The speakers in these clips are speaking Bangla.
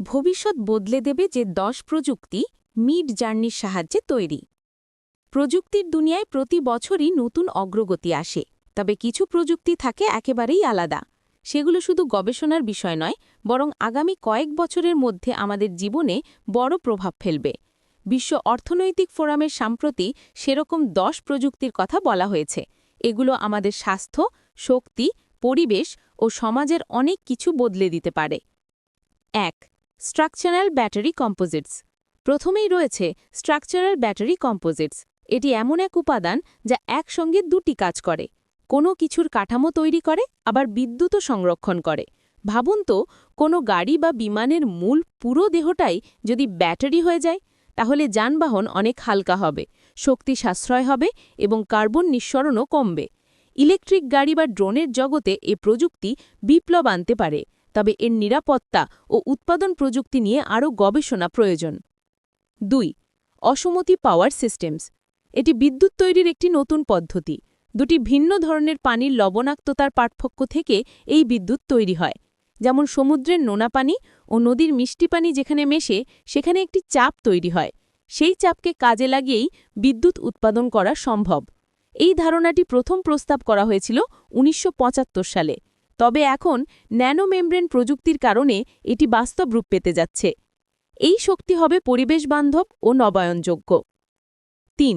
ভবিষ্যৎ বদলে দেবে যে দশ প্রযুক্তি মিড জার্নির সাহায্যে তৈরি। প্রযুক্তির দুনিয়ায় প্রতি বছরই নতুন অগ্রগতি আসে, তবে কিছু প্রযুক্তি থাকে একেবারেই আলাদা। সেগুলো শুধু গবেষণার বিষয় নয়, বরং আগামী কয়েক বছরের মধ্যে আমাদের জীবনে বড় প্রভাব ফেলবে। বিশ্ব অর্থনৈতিক ফোরামের সাম্প্রতি সেরকম দশ প্রযুক্তির কথা বলা হয়েছে। এগুলো আমাদের স্বাস্থ্য, শক্তি, পরিবেশ ও সমাজের অনেক কিছু বদলে দিতে পারে। এক স্ট্রাকচারাল ব্যাটারি কম্পোজিটস প্রথমেই রয়েছে স্ট্রাকচারাল ব্যাটারি কম্পোজিটস এটি এমন এক উপাদান যা একসঙ্গে দুটি কাজ করে। কোনো কিছুর কাঠামো তৈরি করে, আবার বিদ্যুৎও সংরক্ষণ করে। ভাবুন তো, কোনো গাড়ি বা বিমানের মূল পুরো দেহটাই যদি ব্যাটারি হয়ে যায়, তাহলে যানবাহন অনেক হালকা হবে, শক্তি সাশ্রয় হবে এবং কার্বন নিঃসরণও কমবে। ইলেকট্রিক গাড়ি বা ড্রোনের জগতে এ প্রযুক্তি বিপ্লব আনতে পারে। তবে এর নিরাপত্তা ও উৎপাদন প্রযুক্তি নিয়ে আরও গবেষণা প্রয়োজন। দুই, অসমতি পাওয়ার সিস্টেমস। এটি বিদ্যুৎ তৈরির একটি নতুন পদ্ধতি। দুটি ভিন্ন ধরনের পানির লবণাক্ততার পার্থক্য থেকে এই বিদ্যুৎ তৈরি হয়। যেমন সমুদ্রের নোনা পানি ও নদীর মিষ্টি পানি যেখানে মেশে, সেখানে একটি চাপ তৈরি হয়। সেই চাপকে কাজে লাগিয়েই বিদ্যুৎ উৎপাদন করা সম্ভব। এই ধারণাটি প্রথম প্রস্তাব করা হয়েছিল উনিশশো পঁচাত্তর সালে। তবে এখন ন্যানোমেমব্রেন প্রযুক্তির কারণে এটি বাস্তব রূপ পেতে যাচ্ছে। এই শক্তি হবে পরিবেশ বান্ধব ও নবায়নযোগ্য। তিন,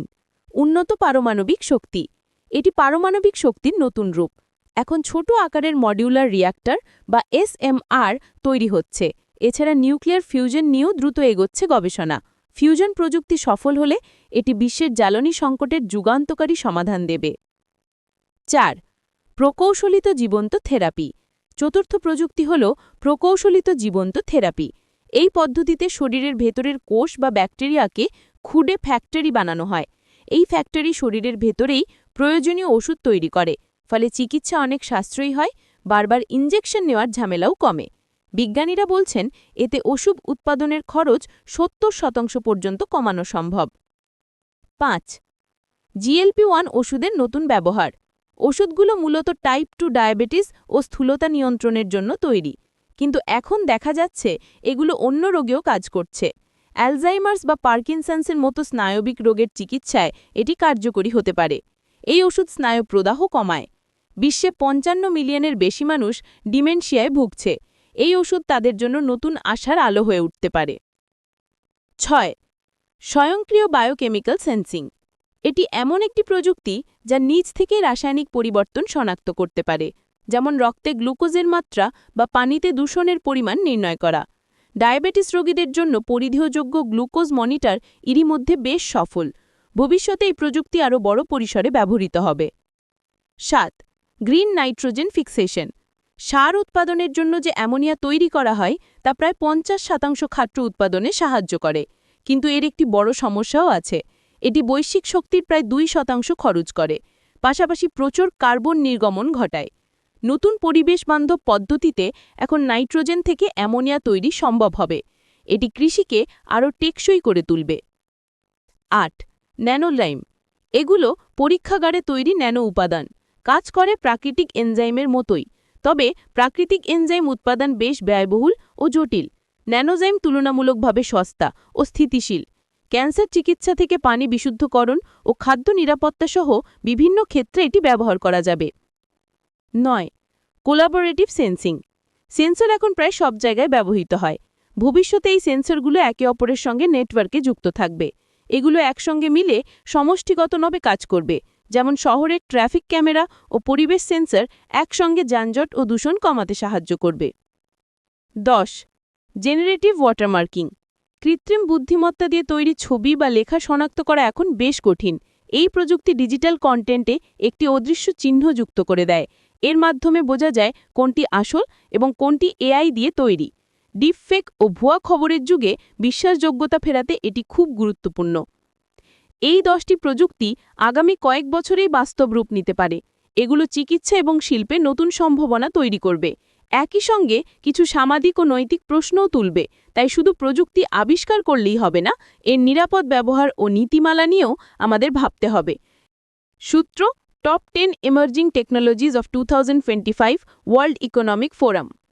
উন্নত পারমাণবিক শক্তি। এটি পারমাণবিক শক্তির নতুন রূপ। এখন ছোট আকারের মডিউলার রিয়্যাক্টর বা এসএমআর তৈরি হচ্ছে। এছাড়া নিউক্লিয়ার ফিউজন নিয়েও দ্রুত এগোচ্ছে গবেষণা। ফিউশন প্রযুক্তি সফল হলে এটি বিশ্বের জ্বালানি সংকটের যুগান্তকারী সমাধান দেবে। চার প্রকৌশলিত জীবন্ত থেরাপি। চতুর্থ প্রযুক্তি হল প্রকৌশলিত জীবন্ত থেরাপি। এই পদ্ধতিতে শরীরের ভেতরের কোষ বা ব্যাকটেরিয়াকে খুডে ফ্যাক্টরি বানানো হয়। এই ফ্যাক্টরি শরীরের ভেতরেই প্রয়োজনীয় ওষুধ তৈরি করে, ফলে চিকিৎসা অনেক সাশ্রয়ী হয়, বারবার ইঞ্জেকশন নেওয়ার ঝামেলাও কমে। বিজ্ঞানীরা বলছেন, এতে ওষুধ উৎপাদনের খরচ সত্তর শতাংশ পর্যন্ত কমানো সম্ভব। পাঁচ, জিএলপি ওয়ান ওষুধের নতুন ব্যবহার। ওষুধগুলো মূলত টাইপ টু ডায়াবেটিস ও স্থূলতা নিয়ন্ত্রণের জন্য তৈরি। কিন্তু এখন দেখা যাচ্ছে এগুলো অন্য রোগেও কাজ করছে। অ্যালজাইমার্স বা পার্কিনসন্সের মতো স্নায়বিক রোগের চিকিৎসায় এটি কার্যকরী হতে পারে। এই ওষুধ স্নায়ু প্রদাহ কমায়। বিশ্বে পঞ্চান্ন মিলিয়নের বেশি মানুষ ডিমেনশিয়ায় ভুগছে। এই ওষুধ তাদের জন্য নতুন আশার আলো হয়ে উঠতে পারে। ছয়, স্বয়ংক্রিয় বায়োকেমিক্যাল সেন্সিং এটি এমন একটি প্রযুক্তি যা নিজ থেকে রাসায়নিক পরিবর্তন শনাক্ত করতে পারে, যেমন রক্তে গ্লুকোজের মাত্রা বা পানিতে দূষণের পরিমাণ নির্ণয় করা। ডায়াবেটিস রোগীদের জন্য পরিধেয়যোগ্য গ্লুকোজ মনিটর এরই মধ্যে বেশ সফল। ভবিষ্যতে এই প্রযুক্তি আরও বড় পরিসরে ব্যবহৃত হবে। সাত, গ্রিন নাইট্রোজেন ফিক্সেশন। সার উৎপাদনের জন্য যে অ্যামোনিয়া তৈরি করা হয়, তা প্রায় পঞ্চাশ শতাংশ খাদ্য উৎপাদনে সাহায্য করে, কিন্তু এর একটি বড় সমস্যাও আছে। এটি বৈশ্বিক শক্তির প্রায় দুই শতাংশ খরচ করে। পাশাপাশি প্রচুর কার্বন নির্গমন ঘটায়। নতুন পরিবেশ বান্ধব পদ্ধতিতে এখন নাইট্রোজেন থেকে অ্যামোনিয়া তৈরি সম্ভব হবে। এটি কৃষিকে আরও টেকসই করে তুলবে। আট, ন্যানোলাইম। এগুলো পরীক্ষাগারে তৈরি ন্যানো উপাদান। কাজ করে প্রাকৃতিক এনজাইমের মতোই। তবে প্রাকৃতিক এনজাইম উৎপাদন বেশ ব্যয়বহুল ও জটিল। ন্যানোজাইম তুলনামূলকভাবে সস্তা ও স্থিতিশীল। ক্যান্সার চিকিৎসা থেকে পানি বিশুদ্ধকরণ ও খাদ্য নিরাপত্তা সহ বিভিন্ন ক্ষেত্রে এটি ব্যবহার করা যাবে। নয়, কোলাবোরেটিভ সেন্সিং। সেন্সর এখন প্রায় সব জায়গায় ব্যবহৃত হয়। ভবিষ্যতে এই সেন্সরগুলো একে অপরের সঙ্গে নেটওয়ার্কে যুক্ত থাকবে। এগুলো একসঙ্গে মিলে সমষ্টিগত সমষ্টিগতভাবে কাজ করবে। যেমন শহরের ট্রাফিক ক্যামেরা ও পরিবেশ সেন্সর একসঙ্গে যানজট ও দূষণ কমাতে সাহায্য করবে। দশ, জেনারেটিভ ওয়াটারমার্কিং। কৃত্রিম বুদ্ধিমত্তা দিয়ে তৈরি ছবি বা লেখা শনাক্ত করা এখন বেশ কঠিন। এই প্রযুক্তি ডিজিটাল কন্টেন্টে একটি অদৃশ্য চিহ্ন যুক্ত করে দেয়। এর মাধ্যমে বোঝা যায় কোনটি আসল এবং কোনটি এআই দিয়ে তৈরি। ডিপফেক ও ভুয়া খবরের যুগে বিশ্বাসযোগ্যতা ফেরাতে এটি খুব গুরুত্বপূর্ণ। এই দশটি প্রযুক্তি আগামী কয়েক বছরেই বাস্তব রূপ নিতে পারে। এগুলো চিকিৎসা এবং শিল্পে নতুন সম্ভাবনা তৈরি করবে। একই সঙ্গে কিছু সামাজিক ও নৈতিক প্রশ্নও তুলবে, তাই শুধু প্রযুক্তি আবিষ্কার করলেই হবে না, এর নিরাপদ ব্যবহার ও নীতিমালা নিয়েও আমাদের ভাবতে হবে। সূত্র top ten emerging technologies of to world economic Forum